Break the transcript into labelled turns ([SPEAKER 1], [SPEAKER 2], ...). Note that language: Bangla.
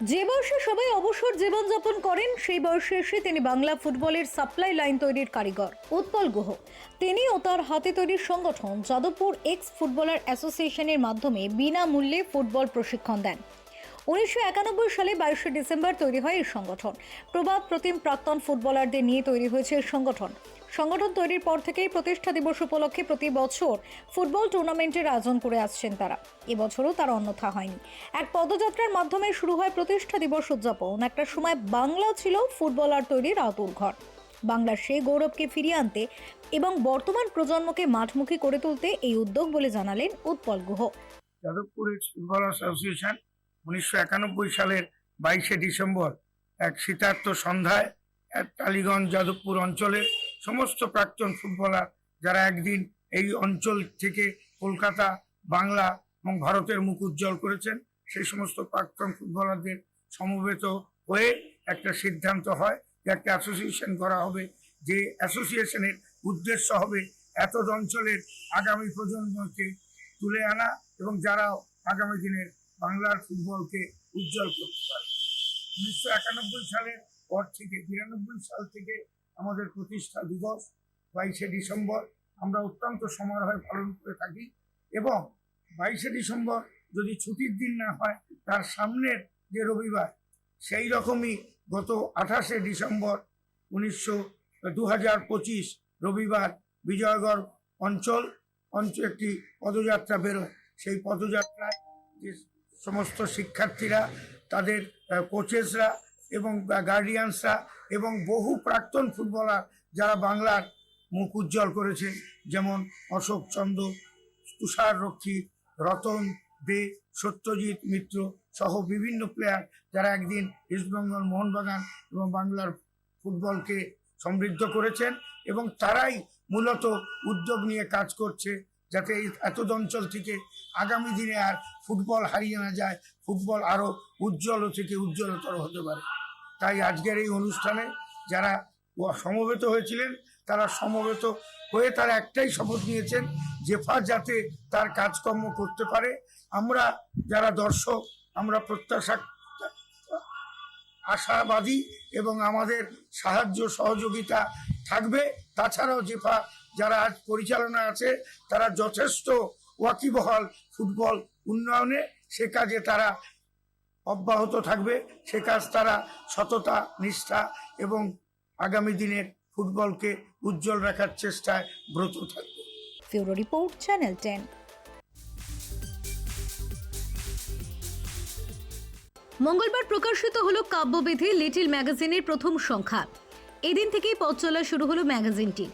[SPEAKER 1] যে বয়সে সবাই অবসর জীবনযাপন করেন, সেই বয়সে এসে তিনি বাংলা ফুটবলের সাপ্লাই লাইন তৈরির কারিগর উৎপল গুহ। তিনি ও তার হাতে তৈরির সংগঠন যাদবপুর এক্স ফুটবলার অ্যাসোসিয়েশনের মাধ্যমে বিনামূল্যে ফুটবল প্রশিক্ষণ দেন। উনিশশো একানব্বই সালে বাইশে ডিসেম্বর তৈরি হয় এই সংগঠন। প্রবাদ প্রতিম প্রাক্তন ফুটবলারদের নিয়ে তৈরি হয়েছে এই সংগঠন। সংগঠন তৈরির পর থেকেই প্রতিষ্ঠা দিবস উপলক্ষে প্রতি বছর ফুটবল টুর্নামেন্টের আয়োজন করে আসছেন তারা। এবছরও তার অন্যথা হয়নি। এক পদযাত্রার মাধ্যমে শুরু হয় প্রতিষ্ঠা দিবস উদযাপন। একটা সময় বাংলা ছিল ফুটবলার তৈরির আতুর ঘর। বাংলার সেই গৌরবকে ফিরিয়ে আনতে এবং বর্তমান প্রজন্মকে মাঠমুখী করে তুলতে এই উদ্যোগ বলে জানালেন উৎপল গুহ।
[SPEAKER 2] যাদবপুর ফুটবল অ্যাসোসিয়েশন উনিশশো একানব্বই সালের বাইশে ডিসেম্বর এক শীতার্থ সন্ধ্যায় এক টালিগঞ্জ যাদবপুর অঞ্চলের সমস্ত প্রাক্তন ফুটবলার যারা একদিন এই অঞ্চল থেকে কলকাতা, বাংলা এবং ভারতের মুখ উজ্জ্বল করেছেন, সেই সমস্ত প্রাক্তন ফুটবলারদের সমবেত হয়ে একটা সিদ্ধান্ত হয় যে একটা অ্যাসোসিয়েশন করা হবে, যে অ্যাসোসিয়েশনের উদ্দেশ্য হবে এত অঞ্চলের আগামী প্রজন্মকে তুলে আনা এবং যারা আগামী দিনের বাংলার ফুটবলকে উজ্জ্বল করতে পারে। উনিশশো একানব্বই সালের পর থেকে, বিরানব্বই সাল থেকে আমাদের প্রতিষ্ঠা দিবস, বাইশে ডিসেম্বর, আমরা অত্যন্ত সমারোহে পালন করে থাকি এবং বাইশে ডিসেম্বর যদি ছুটির দিন না হয়, তার সামনের যে রবিবার, সেই রকমই গত আঠাশে ডিসেম্বর উনিশশো দু রবিবার বিজয়গড় অঞ্চল অঞ্চল একটি পদযাত্রা বেরোয়। সেই পদযাত্রায় যে সমস্ত শিক্ষার্থীরা, তাদের কোচেসরা এবং গার্ডিয়ানসরা এবং বহু প্রাক্তন ফুটবলার যারা বাংলার মুখ উজ্জ্বল করেছে, যেমন অশোক চন্দ্র, তুষার রক্ষী, রতন দে, সত্যজিৎ মিত্র সহ বিভিন্ন প্লেয়ার যারা একদিন ইস্টবেঙ্গল মোহনবাগান এবং বাংলার ফুটবলকে সমৃদ্ধ করেছেন এবং তারাই মূলত উদ্যোগ নিয়ে কাজ করছে। যাতে এই এত অঞ্চল থেকে আগামী দিনে আর ফুটবল হারিয়ে না যায়, ফুটবল আরও উজ্জ্বল থেকে উজ্জ্বলতর হতে পারে। তাই আজকের এই অনুষ্ঠানে যারা সমবেত হয়েছিলেন, তারা সমবেত হয়ে তারা একটাই শপথ নিয়েছেন জেফা যাতে তার কাজকর্ম করতে পারে। আমরা যারা দর্শক, আমরা প্রত্যাশা, আশাবাদী এবং আমাদের সাহায্য সহযোগিতা থাকবে। তাছাড়াও জেফা যারা আজ পরিচালনা আছে তারা যথেষ্ট ওয়াকিবহাল ফুটবল উন্নয়নে। সে কাজে তারা অব্যাহত থাকবে। সে কাজ তারা সততা নিষ্ঠা এবং আগামী দিনের ফুটবলকে উজ্জ্বল রাখার চেষ্টায় ব্রত থাকবে।
[SPEAKER 1] ফিউরো রিপোর্ট চ্যানেল টেন। মঙ্গলবার প্রকাশিত হলো কাব্যবিধি লিটিল ম্যাগাজিনের প্রথম সংখ্যা। এদিন থেকেই পথ চলা শুরু হলো ম্যাগাজিনটি।